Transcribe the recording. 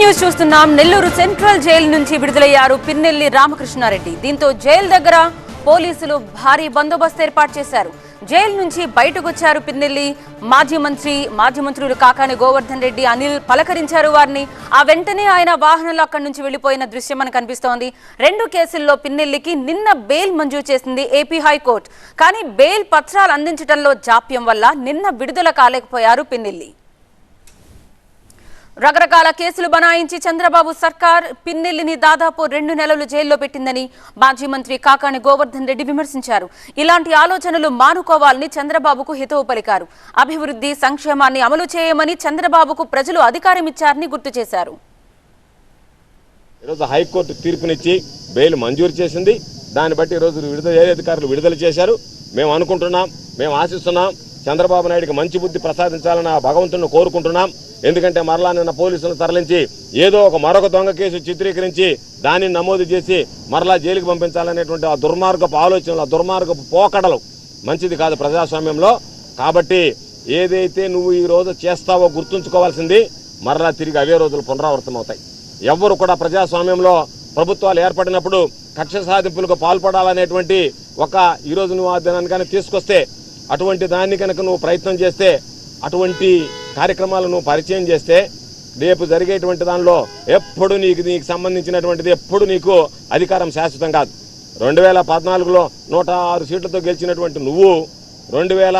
News చూస్తున్నాం. Nellore central jail నుంచి విడుదలయ్యారు పిన్నెల్లి రామకృష్ణారెడ్డి. దీంతో జైలు దగ్గర పోలీసులు భారీ బందోబస్తు ఏర్పాటు చేశారు. జైలు నుంచి బయటకు వచ్చారు పిన్నెల్లి మాజీ మంత్రి మాజీ మంత్రులు కాకాని గోవర్ధన్ రెడ్డి అనిల్ పలకరించారు వారిని. ఆ వెంటనే ఆయన వాహనంలో అక్కడి నుంచి వెళ్ళిపోయిన దృశ్యం మనకు కనిపిస్తోంది. రెండు కేసుల్లో పిన్నెల్లికి నిన్న బెయిల్ మంజూరు చేసింది ఏపీ హైకోర్టు. కానీ బెయిల్ పత్రాలు అందించడంలో జాప్యం వల్ల నిన్న విడుదల కాలేకపోయారు పిన్నెల్లి. రకరకాల కేసులు బనాయించి చంద్రబాబు సర్కార్ పిన్నెల్లిని దాదాపు రెండు నెలలు జైల్లో పెట్టిందని మాజీ మంత్రి కాకాని గోవర్ధన్ రెడ్డి విమర్శించారు. ఇలాంటి ఆలోచనలు మానుకోవాలని చంద్రబాబుకు హితవు పలికారు అభివృద్ధి సంక్షేమాన్ని అమలు చేయమని చంద్రబాబుకు ప్రజలు అధికారం ఇచ్చారని గుర్తు చేశారు. ఈరోజు హైకోర్టు తీర్పునిచ్చి బెయిల్ మంజూరు చేసింది. దాన్ని బట్టి ఈరోజు విడుదల అధికారులు విడుదల చేశారు? మేము అనుకుంటున్నాం మేము ఆశిస్తున్నాం. చంద్రబాబు నాయుడికి మంచి బుద్ధి ప్రసాదించాలని ఆ భగవంతుని కోరుకుంటున్నాం. ఎందుకంటే మరలా నిన్న పోలీసులను తరలించి ఏదో ఒక మరొక దొంగ కేసు చిత్రీకరించి దానిని నమోదు చేసి మరలా జైలుకి పంపించాలనేటువంటి ఆ దుర్మార్గపు ఆలోచనలు ఆ దుర్మార్గపు పోకడలు మంచిది కాదు ప్రజాస్వామ్యంలో. కాబట్టి ఏదైతే నువ్వు ఈ రోజు చేస్తావో గుర్తుంచుకోవాల్సింది మరలా తిరిగి అవే రోజులు పునరావృతం అవుతాయి. ఎవ్వరు కూడా ప్రజాస్వామ్యంలో ప్రభుత్వాలు ఏర్పడినప్పుడు కక్ష సాధింపులకు పాల్పడాలనేటువంటి ఒక ఈరోజు నువ్వు ఆ దినాన్ని కానీ తీసుకొస్తే అటువంటి దాన్ని కనుక నువ్వు ప్రయత్నం చేస్తే అటువంటి కార్యక్రమాలు నువ్వు పరిచయం చేస్తే రేపు జరిగేటువంటి దానిలో ఎప్పుడు నీకు నీకు సంబంధించినటువంటిది ఎప్పుడు నీకు అధికారం శాశ్వతం కాదు. రెండు వేల పద్నాలుగులో నూట ఆరు సీట్లతో గెలిచినటువంటి నువ్వు రెండు వేల